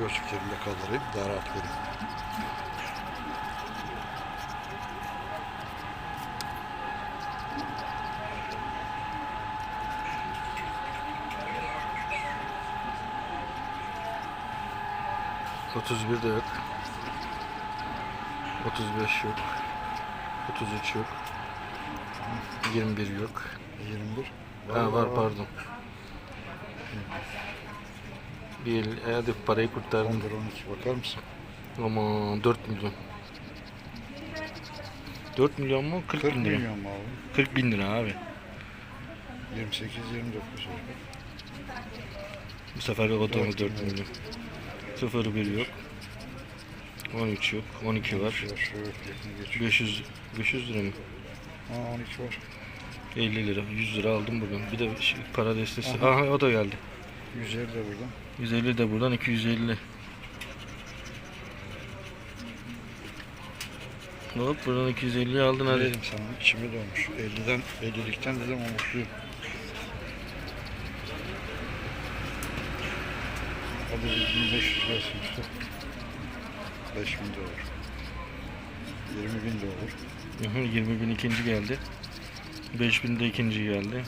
Gözlüklerimi de kaldırayım. Daha rahat göreyim. Otuz bir de yok. Otuz beş yok. Otuz üç yok. Yirmi bir yok. 21. Ha var pardon. Bir hadi parayı kurtardım. 11 12 bakar mısın? Aman 4 milyon. 4 milyon mu? 40, 40 bin lira. milyon mu abi? 40 bin lira abi. 28 29 oldu. Bu sefer Dört 4 milyon. milyon. 0 1 yok. 13 yok. 12 var. Şöyle şöyle yakın geç. 500 500 lira mı? Ha 12 var. 50 lira. 100 lira aldım buradan. Bir de şey, para destesi. Aha. Aha o da geldi. 150 de buradan. 150 de buradan 250. Hop buradan 250 aldın hadi. dedim sana? İçime dolmuş. 50'den 50'likten dedim umutluyum. Hadi 1500 versin işte. 5000 de olur. 20 bin de olur. Hı hı, 20 bin ikinci geldi. 5 bin de ikinci geldi.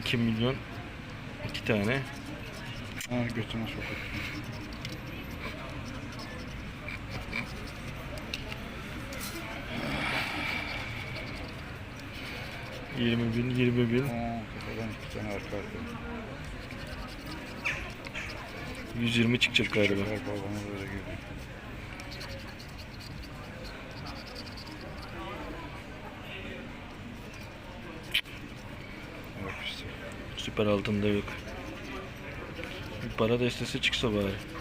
2 milyon iki tane. Ha götüne sokak. 20 bin 20 bin. Ha kafadan iki tane arka arka. 120 çıkacak galiba. Geliyor. Yok işte. Süper altında yok. Bir para destesi çıksa bari.